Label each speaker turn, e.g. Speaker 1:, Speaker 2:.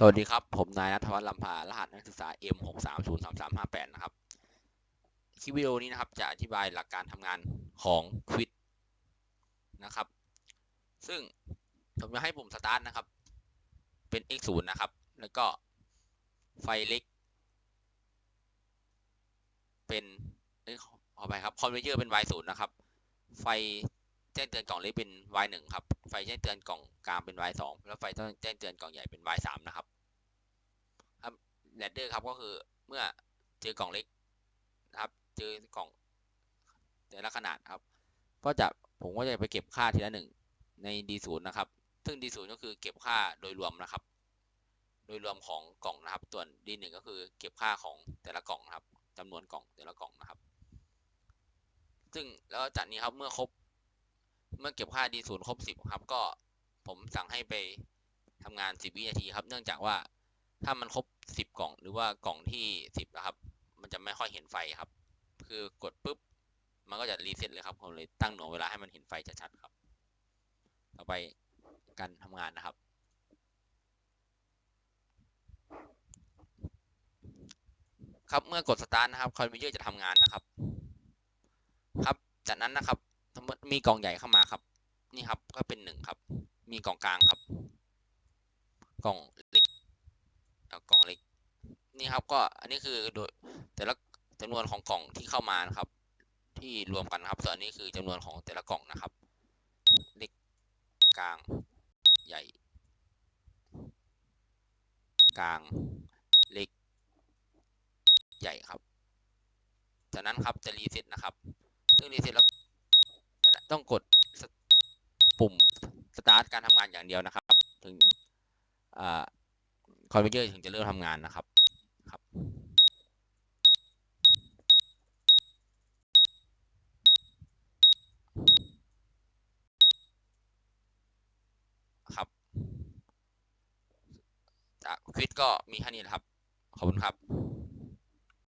Speaker 1: สวัสดีครับ ผมนายนัทวัฒน์ลำพารหัสนักศึกษา M 6 3 0 3 3 5 8นะครับ คลิปวิดีโอนี้นะครับ จะอธิบายหลักการทำงานของควิดนะครับ ซึ่งผมจะให้ปุ่มสตาร์ทนะครับ เป็น x 0 นะครับ แล้วก็ไฟเล็ก เป็นอ้ยขอไปครับ คอนเวเยอร์เป็น y 0 นะครับ ไฟแจ้งเตือนกล่องเล็กเป็น y 1 ครับ ไฟแจ้งเตือนกล่องกลางเป็น y 2 แล้วไฟแจ้งเตือนกล่องใหญ่เป็น y 3 นะครับครับแรดเดอร์ครับก็คือเมื่อเจอกล่องเล็กนะครับ เจอกล่องแต่ละขนาดครับ ก็จะผมก็จะไปเก็บค่าทีละหนึ่งใน D0 นะครับ ซึ่ง D0 ก็คือเก็บค่าโดยรวมนะครับ โดยรวมของกล่องนะครับ ส่วน D1 ก็คือเก็บค่าของแต่ละกล่องนะครับจำนวนกล่องแต่ละกล่องนะครับ ซึ่งแล้วจากนี้ครับเมื่อครบ เมื่อเก็บค่า D0 ครบ 10 ครับ ก็ผมสั่งให้ไปทำงาน 10 วินาทีครับ เนื่องจากว่าถ้ามันครบ 10 กล่อง หรือว่ากล่องที่ 10 นะครับ มันจะไม่ค่อยเห็นไฟครับ คือกดปุ๊บ มันก็จะรีเซ็ตเลยครับ ผมเลยตั้งหน่วงเวลาให้มันเห็นไฟชัดๆครับ ต่อไปการทำงานนะครับ ครับเมื่อกดสตาร์ทนะครับคอมพิวเตอร์จะทำงานนะครับ ครับจากนั้นนะครับ มีกล่องใหญ่เข้ามาครับ นี่ครับก็เป็นหนึ่งครับ มีกล่องกลางครับ กล่องเล็กกล่องเล็ก นี่ครับก็อันนี้คือโดยแต่ละจำนวนของกล่องที่เข้ามานะครับ ที่รวมกันครับส่วนนนี้คือจำนวนของแต่ละกล่องนะครับ เล็กกลางใหญ่ กลางเล็ก ใหญ่ครับ จากนั้นครับจะรีเซ็ตนะครับ ซึ่งรีเซ็ตแล้ว ต้องกดปุ่มสตาร์ทการทำงานอย่างเดียวนะครับ ถึงคอมพิวเตอร์ถึงจะเริ่มทำงานนะครับครับครับจากควิดก็มีแค่นี้นะครับ ขอบคุณครับ